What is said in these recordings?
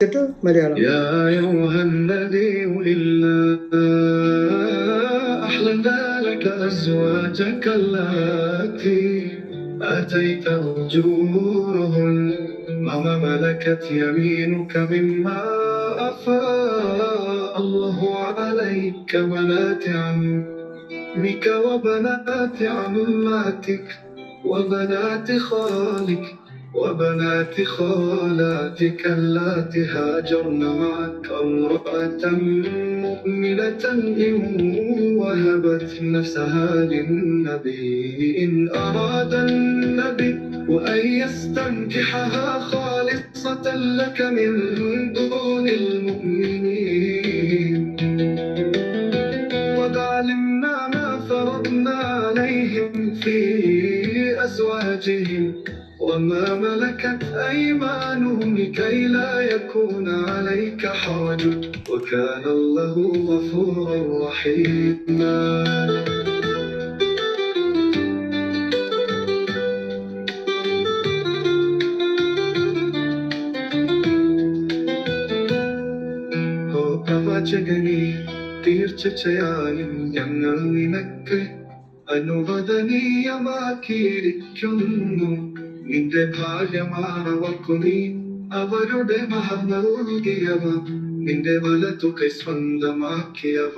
എന്നിട്ട് മലയാളം يا أيها النبي إلا أحللنا لك أزواجك اللاتي آتيت أجورهن وما ملكت يمينك مما أفاء الله عليك بنات عمك وبنات عماتك وبنات خالك وبنات خالاتك اللاتي هاجرن معك امرأة مؤمنة إن وهبت نفسها للنبي. إن أراد النبي وأن يستنكحها خالصة لك من دون المؤمنين. وما ملكت أيمانهم لكي لا يكون عليك حرج وكان الله غفورا رحيما ഓ പ്രവാചകനെ തീർച്ചയായും ഞങ്ങൾ നിനക്ക് അനുവദനീയമാക്കിയിരിക്കുന്നു നിന്റെ ഭാര്യമാണവർക്കു നീ. അവരുടെ മഹം നൽകിയവ നിന്റെ വലതുകൈ സ്വന്തമാക്കിയവ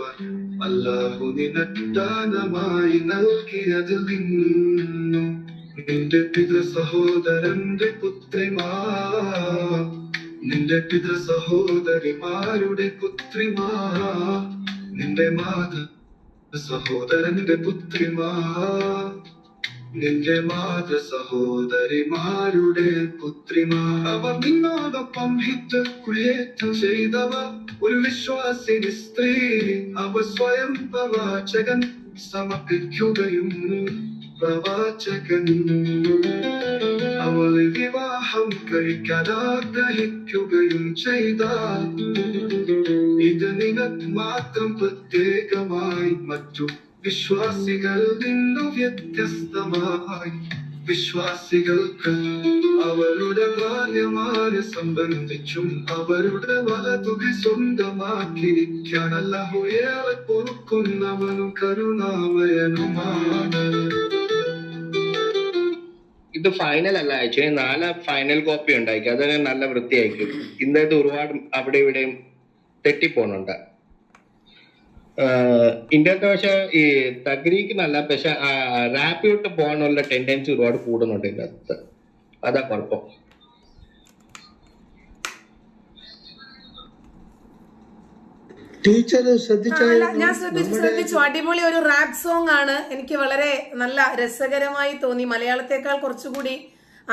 അല്ലാഹു നിനക്ക് ദാനമായി നൽകിയതിൽ നിന്നു. നിന്റെ പിതൃ സഹോദരന്റെ പുത്രിമാർ നിന്റെ പിതൃ സഹോദരിമാരുടെ പുത്രിമാർ നിന്റെ മാത സഹോദരന്റെ പുത്രിമാർ നിന്റെ മാത സഹോദരിമാരുടെ പുത്രിമാർ അവർ നിന്നോടൊപ്പം ഹിറ്റ് കുയേറ്റം ചെയ്തവർ. ഒരു വിശ്വാസിനി സ്ത്രീ അവ സ്വയം പ്രവാചകൻ സമർപ്പിക്കുകയും പ്രവാചകൻ. അവൾ വിവാഹം കഴിക്കാൻ ആഗ്രഹിക്കുകയും ചെയ്താൽ ഇത് നിനക്ക് മാത്രം പ്രത്യേകമായി മറ്റു വിശ്വാസികൾ നിന്നു വ്യത്യസ്തമായി വിശ്വാസികൾക്ക് അവരുടെ ഭാര്യമാരെ സംബന്ധിച്ചും അവരുടെ വലതുക സ്വന്തമാക്കിയിരിക്കാനല്ല ഉയരെ പൊറുക്കുന്നവനും കരുണാമയനുമാണ്. ഇത് ഫൈനൽ അല്ല ആക്ച്വലി നാല ഫൈനൽ കോപ്പി ഉണ്ടാക്കി. അതൊക്കെ നല്ല വൃത്തിയായിരിക്കും ഇന്നത്തെ ഒരുപാട് അവിടെ ഇവിടെയും തെറ്റിപ്പോണുണ്ട്. ഇന്ത്യത്തെ പക്ഷെ ഈ തഗ്രീക്ക് നല്ല പക്ഷെ റാപ്പിലോട്ട് പോകാനുള്ള ടെൻഡൻസി ഒരുപാട് കൂടുന്നുണ്ട് ഇതിനകത്ത് അതാ കുഴപ്പം. ടീച്ചർ ഞാൻ ശ്രദ്ധിച്ചു ശ്രദ്ധിച്ചു. അടിപൊളി ഒരു റാപ്പ് സോങ് ആണ്. എനിക്ക് വളരെ നല്ല രസകരമായി തോന്നി. മലയാളത്തെക്കാൾ കുറച്ചുകൂടി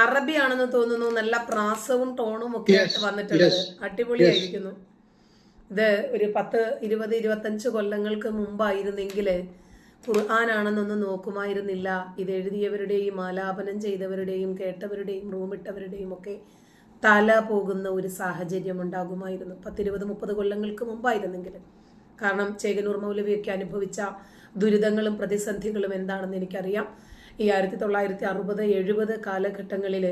അറബി ആണെന്ന് തോന്നുന്നു. നല്ല പ്രാസവും ടോണും ഒക്കെ ആയിട്ട് വന്നിട്ടുണ്ട് അടിപൊളിയായിരിക്കുന്നു. ഇത് ഒരു പത്ത് ഇരുപത് ഇരുപത്തഞ്ച് കൊല്ലങ്ങൾക്ക് മുമ്പായിരുന്നെങ്കിൽ ഖുർആാനാണെന്നൊന്നും നോക്കുമായിരുന്നില്ല. ഇത് എഴുതിയവരുടെയും ആലാപനം ചെയ്തവരുടെയും കേട്ടവരുടെയും റൂമിട്ടവരുടെയും ഒക്കെ തല പോകുന്ന ഒരു സാഹചര്യം ഉണ്ടാകുമായിരുന്നു. പത്തിരുപത് മുപ്പത് കൊല്ലങ്ങൾക്ക് മുമ്പായിരുന്നെങ്കിൽ കാരണം ചേകനൂർ മൗലവിയൊക്കെ അനുഭവിച്ച ദുരിതങ്ങളും പ്രതിസന്ധികളും എന്താണെന്ന് എനിക്കറിയാം. ഈ ആയിരത്തി തൊള്ളായിരത്തി അറുപത് എഴുപത് കാലഘട്ടങ്ങളിൽ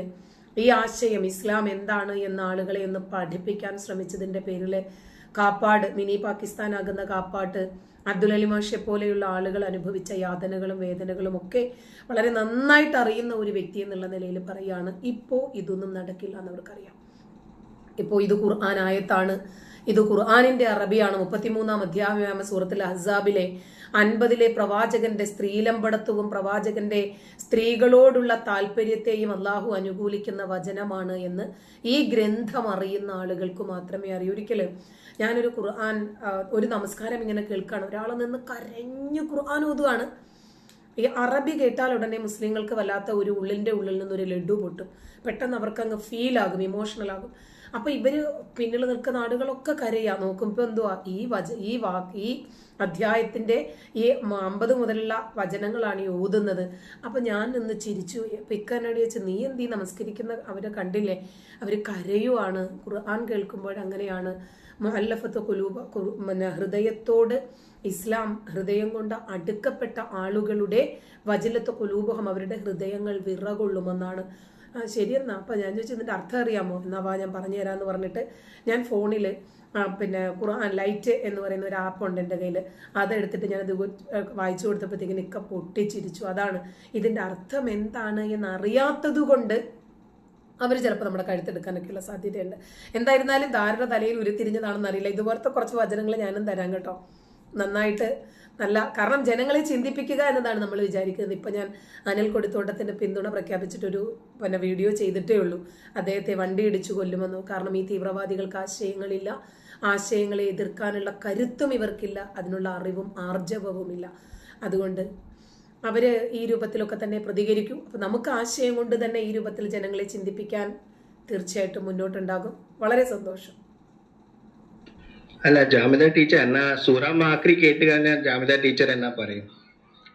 ഈ ആശയം ഇസ്ലാം എന്താണ് എന്ന ആളുകളെ ഒന്ന് പഠിപ്പിക്കാൻ ശ്രമിച്ചതിന്റെ പേരിൽ കാപ്പാട് മിനി പാകിസ്ഥാൻ ആകുന്ന കാപ്പാട്ട് അബ്ദുൽ അലി മാഷെ പോലെയുള്ള ആളുകൾ അനുഭവിച്ച യാതനകളും വേദനകളും ഒക്കെ വളരെ നന്നായിട്ട് അറിയുന്ന ഒരു വ്യക്തി എന്നുള്ള നിലയിൽ പറയാണ് ഇപ്പോൾ ഇതൊന്നും നടക്കില്ല എന്നവർക്കറിയാം ഇപ്പോൾ ഇത് ഖുർആൻ ആയത്താണ്. ഇത് ഖുർആാനിന്റെ അറബിയാണ്. മുപ്പത്തിമൂന്നാം അധ്യായമായ സൂറത്തിൽ അഹ്സാബിലെ അൻപതിലെ പ്രവാചകന്റെ സ്ത്രീലമ്പടത്വവും പ്രവാചകന്റെ സ്ത്രീകളോടുള്ള താല്പര്യത്തെയും അള്ളാഹു അനുകൂലിക്കുന്ന വചനമാണ് എന്ന് ഈ ഗ്രന്ഥം അറിയുന്ന ആളുകൾക്ക് മാത്രമേ അറിയൂ ഒരിക്കലും ഞാനൊരു ഖുർആൻ ഒരു നമസ്കാരം ഇങ്ങനെ കേൾക്കുകയാണ് ഒരാൾ നിന്ന് കരഞ്ഞു ഖുർആൻ ഓതുകയാണ് ഈ അറബി കേട്ടാൽ ഉടനെ മുസ്ലിങ്ങൾക്ക് വല്ലാത്ത ഒരു ഉള്ളിന്റെ ഉള്ളിൽ നിന്നൊരു ലഡു പൊട്ടും. പെട്ടെന്ന് ഫീൽ ആകും ഇമോഷണൽ ആകും. അപ്പൊ ഇവർ പിന്നിൽ നിൽക്കുന്ന ആളുകളൊക്കെ കരയാ. നോക്കുമ്പോ എന്തുവാ? ഈ വച ഈ വാക്ക് ഈ അധ്യായത്തിന്റെ ഈ അമ്പത് മുതലുള്ള വചനങ്ങളാണ് ഈ ഓതുന്നത് അപ്പൊ ഞാൻ നിന്ന് ചിരിച്ചു. പിക്കാനടി വെച്ച് നീ എന്ത് നമസ്കരിക്കുന്ന അവരെ കണ്ടില്ലേ? അവർ കരയുവാണ്. ഖുർആൻ കേൾക്കുമ്പോൾ അങ്ങനെയാണ്. മുഹല്ലഫത്ത് കുലൂബ പിന്നെ ഹൃദയത്തോട് ഇസ്ലാം ഹൃദയം കൊണ്ട് അടുക്കപ്പെട്ട ആളുകളുടെ വജിലത്ത് കുലൂബഹം അവരുടെ ഹൃദയങ്ങൾ വിറകൊള്ളുമെന്നാണ്. ആ ശരിയെന്നാ. അപ്പം ഞാൻ ചോദിച്ചു ഇതിന്റെ അർത്ഥം അറിയാമോ? എന്നാ വാ ഞാൻ പറഞ്ഞു തരാമെന്ന് പറഞ്ഞിട്ട് ഞാൻ ഫോണിൽ പിന്നെ ഖുർആൻ ലൈറ്റ് എന്ന് പറയുന്ന ഒരു ആപ്പ് ഉണ്ട് എന്റെ കയ്യിൽ അതെടുത്തിട്ട് ഞാനത് വായിച്ചു കൊടുത്തപ്പോഴത്തേക്കിന് ഇക്ക പൊട്ടിച്ചിരിച്ചു അതാണ് ഇതിന്റെ അർത്ഥം എന്താണ് എന്നറിയാത്തത് കൊണ്ട് അവർ ചിലപ്പോൾ നമ്മുടെ കഴുത്തെടുക്കാനൊക്കെയുള്ള സാധ്യതയുണ്ട്. എന്തായിരുന്നാലും ധാരണ തലയിൽ ഉരുത്തിരിഞ്ഞതാണെന്നറിയില്ല ഇതുപോലത്തെ കുറച്ച് വചനങ്ങൾ ഞാനും തരാം കേട്ടോ. നന്നായിട്ട് നല്ല കാരണം ജനങ്ങളെ ചിന്തിപ്പിക്കുക എന്നതാണ് നമ്മൾ വിചാരിക്കുന്നത്. ഇപ്പം ഞാൻ അനിൽ കൊടിത്തോട്ടത്തിന്റെ പിന്തുണ പ്രഖ്യാപിച്ചിട്ടൊരു പിന്നെ വീഡിയോ ചെയ്തിട്ടേ ഉള്ളൂ. അദ്ദേഹത്തെ വണ്ടി ഇടിച്ചു കൊല്ലുമെന്നു കാരണം ഈ തീവ്രവാദികൾക്ക് ആശയങ്ങളില്ല ആശയങ്ങളെ എതിർക്കാനുള്ള കരുത്തും ഇവർക്കില്ല അതിനുള്ള അറിവും ആർജവവുമില്ല. അതുകൊണ്ട് അവർ ഈ രൂപത്തിലൊക്കെ തന്നെ പ്രതികരിക്കും. അപ്പം നമുക്ക് ആശയം കൊണ്ട് തന്നെ ഈ രൂപത്തിൽ ജനങ്ങളെ ചിന്തിപ്പിക്കാൻ തീർച്ചയായിട്ടും മുന്നോട്ടുണ്ടാകും. വളരെ സന്തോഷം. അല്ല ജാമിത ടീച്ചർ എന്നാ സൂറ മാക്രി കേട്ട് കഴിഞ്ഞാൽ ജാമിത ടീച്ചർ എന്നാ പറയും.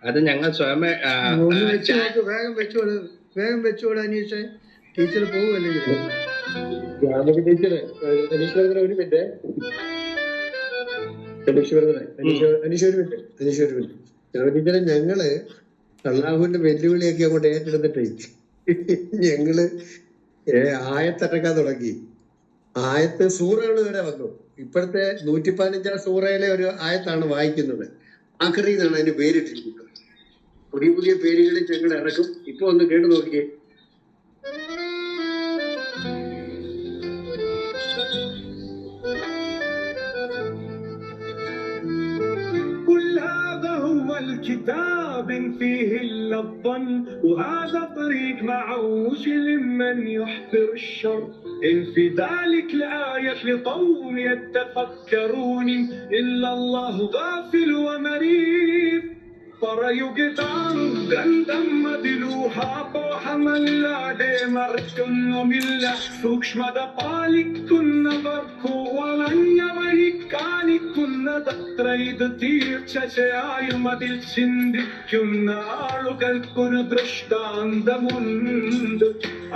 അത് ഞങ്ങൾ സ്വയം വേഗം വെച്ചോട് വേഗം വെച്ചോട് അനീഷ്. ടീച്ചർ പോവുമല്ലേ ജാനകി ടീച്ചറെ അനീഷ് വർദ്ധന ഒരു മിനിറ്റ് അനീഷ് അനീഷ് ഒരു മിനിറ്റ് അനീഷ് ഒരു മിനിറ്റ് ജാനകി ടീച്ചറെ ഞങ്ങൾ അള്ളാഹുവിന്റെ വെല്ലുവിളിയൊക്കെ അങ്ങോട്ട് ഏറ്റെടുത്തിട്ടേ ഞങ്ങൾ ഏ, ആയത്തിറക്കാൻ തുടങ്ങി. ആയത്ത് സൂറകൾ വരെ വന്നു. ഇപ്പോഴത്തെ നൂറ്റി പതിനഞ്ചാം സൂറയിലെ ഒരു ആയത്താണ് വായിക്കുന്നത്. ആഖറി എന്നാണ് അതിന് പേരിട്ടിരിക്കുന്നത്. പുതിയ പുതിയ പേരുകളിൽ ഞങ്ങൾ ഇറക്കും. ഇപ്പൊ ഒന്ന് കേട്ടു നോക്കിയേ. هو الكتاب فيه إلا الظن وهذا طريق معوج لمن يحضر الشر. إن في ذلك لآية لقوم يتفكرون إلا الله غافل ومريب. പറയുകതാം ഗന്ധം അതിലൂഹാപോഹമല്ലാതെ മറിക്കുന്നൊമില്ല സൂക്ഷ്മത പാലിക്കുന്നവർക്കു വളഞ്ഞ വഴി കാണിക്കുന്നതത്ര ഇത് തീർച്ചയായും അതിൽ ചിന്തിക്കുന്ന ആളുകൾക്കൊരു ദൃഷ്ടാന്തമുണ്ട്.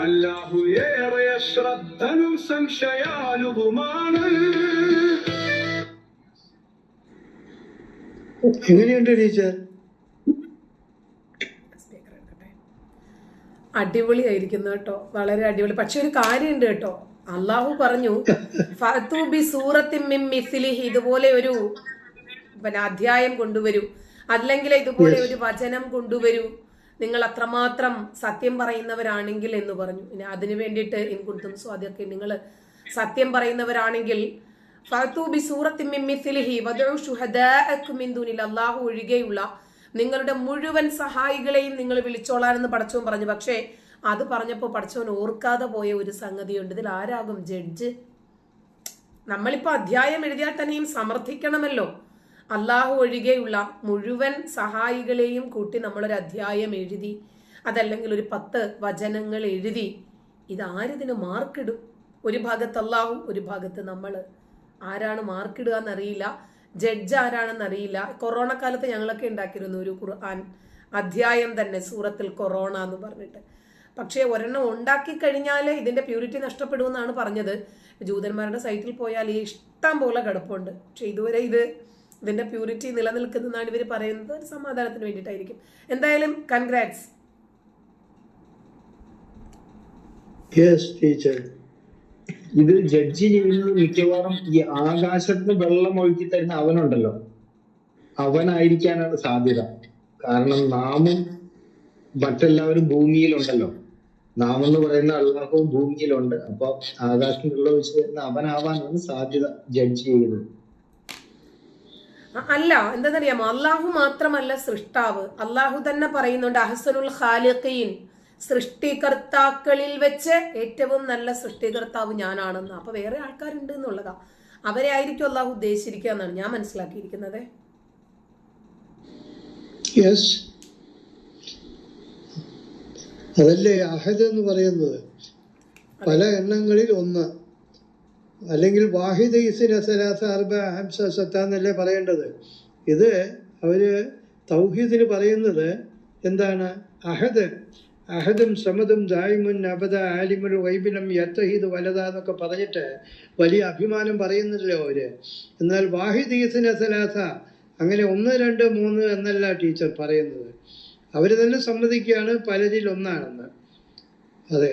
അല്ലാഹു ഏറെ ശ്രദ്ധനും സംശയാലുവുമാണ്. എങ്ങനെയുണ്ട് ടീച്ചർ? അടിപൊളിയായിരിക്കുന്നു കേട്ടോ. വളരെ അടിപൊളി. പക്ഷെ ഒരു കാര്യമുണ്ട് കേട്ടോ. അള്ളാഹു പറഞ്ഞു ഫഅ്തു ബി സൂറത്തിൻ മിസ്ലിഹി ഇതുപോലെ ഒരു പിന്നെ അധ്യായം കൊണ്ടുവരൂ. അല്ലെങ്കിൽ ഇതുപോലെ ഒരു വചനം കൊണ്ടുവരൂ. നിങ്ങൾ അത്രമാത്രം സത്യം പറയുന്നവരാണെങ്കിൽ എന്ന് പറഞ്ഞു. ഇനി അതിനു വേണ്ടിയിട്ട് ഇൻകുടുത്തും സ്വാദ്യൊക്കെ നിങ്ങൾ സത്യം പറയുന്നവരാണെങ്കിൽ ഫഅ്തു സൂറത്തിമ്മിം മിസിലിഹി മിൻ ദൂനിൽ അല്ലാഹു ഒഴികെയുള്ള നിങ്ങളുടെ മുഴുവൻ സഹായികളെയും നിങ്ങൾ വിളിച്ചോളാനെന്ന് പടച്ചവൻ പറഞ്ഞു. പക്ഷേ അത് പറഞ്ഞപ്പോൾ പടച്ചവൻ ഓർക്കാതെ പോയ ഒരു സംഗതിയുണ്ട്. ഇതിൽ ആരാകും? ജഡ്ജ്. നമ്മളിപ്പോൾ അധ്യായം എഴുതിയാൽ തന്നെയും സമർത്ഥിക്കണമല്ലോ. അള്ളാഹു ഒഴികെയുള്ള മുഴുവൻ സഹായികളെയും കൂട്ടി നമ്മളൊരു അധ്യായം എഴുതി അതല്ലെങ്കിൽ ഒരു പത്ത് വചനങ്ങൾ എഴുതി. ഇതാരതിന് മാർക്കിടും? ഒരു ഭാഗത്ത് അള്ളാഹു ഒരു ഭാഗത്ത് നമ്മൾ ആരാണ് മാർക്കിടുക എന്നറിയില്ല. ജഡ്ജ് ആരാണെന്ന് അറിയില്ല കൊറോണ കാലത്ത് ഞങ്ങളൊക്കെ ഉണ്ടാക്കിയിരുന്നു ഒരു ഖുർആൻ അധ്യായം തന്നെ സൂറത്തിൽ കൊറോണ എന്ന് പറഞ്ഞിട്ട്. പക്ഷേ ഒരെണ്ണം ഉണ്ടാക്കി കഴിഞ്ഞാൽ ഇതിന്റെ പ്യൂരിറ്റി നഷ്ടപ്പെടുമെന്നാണ് പറഞ്ഞത്. ജൂതന്മാരുടെ സൈറ്റിൽ പോയാൽ ഈ ഇഷ്ടം പോലെ കിടപ്പുണ്ട് പക്ഷെ ഇതുവരെ ഇത് ഇതിന്റെ പ്യൂരിറ്റി നിലനിൽക്കുന്നതാണ് ഇവർ പറയുന്നത്. ഒരു സമാധാനത്തിന് വേണ്ടിയിട്ടായിരിക്കും. എന്തായാലും കൺഗ്രാറ്റ്സ് ടീച്ചർ ഇത് ജഡ്ജി ചെയ്യുന്നത് മിക്കവാറും ഈ ആകാശത്തിന് വെള്ളം ഒഴുക്കി തരുന്ന അവനുണ്ടല്ലോ. അവനായിരിക്കാനാണ് സാധ്യത. കാരണം നാമും മറ്റെല്ലാവരും ഭൂമിയിലുണ്ടല്ലോ. നാം എന്ന് പറയുന്ന അള്ളാഹവും ഭൂമിയിലുണ്ട്. അപ്പൊ ആകാശത്തിന് വെള്ളം ഒഴിച്ചു തരുന്ന അവനാവാനാണ് സാധ്യത ജഡ്ജ് ചെയ്യുന്നത്. അല്ല എന്താണെന്നറിയാമോ? അള്ളാഹു മാത്രമല്ല സൃഷ്ടാവ്. അള്ളാഹു തന്നെ പറയുന്നുണ്ട് അഹസനുൽ ഖാലിഖീൻ. സൃഷ്ടികർത്താക്കളിൽ വെച്ച് ഏറ്റവും നല്ല സൃഷ്ടികർത്താവ് ഞാനാണെന്ന്. അപ്പൊ വേറെ ആൾക്കാരുണ്ട് എന്നുള്ളതാ. അവരെ ആയിരിക്കും അള്ളാഹു ഉദ്ദേശിച്ചിരിക്കുക എന്നാണ് ഞാൻ മനസ്സിലാക്കിയിരിക്കുന്നത്. അതല്ലേ അഹദ് എന്ന് പറയുന്നത്? പല എണ്ണങ്ങളിൽ ഒന്ന്. അല്ലെങ്കിൽ വാഹിദ് ഇസിന സലാസ അർബ ഹംസ സത്ത എന്നല്ലേ പറയേണ്ടത്? ഇത് അവർ തൗഹീദിന് പറയുന്നത് എന്താണ്? അഹദ്. അഹദും സമതും ദായിമുൻ അബദ ആലിമൽ വൈബിനം യത്തഹീദ് വലത എന്നൊക്കെ പറഞ്ഞിട്ട് വലിയ അഭിമാനം പറയുന്നില്ലല്ലോ അവർ. എന്നാൽ വാഹിദ് ഈസിന സലാസ അങ്ങനെ ഒന്ന് രണ്ട് മൂന്ന് എന്നല്ല ടീച്ചർ പറയുന്നത്. അവർ തന്നെ സമ്മതിക്കുകയാണ് പലരിൽ ഒന്നാണെന്ന്. അതെ.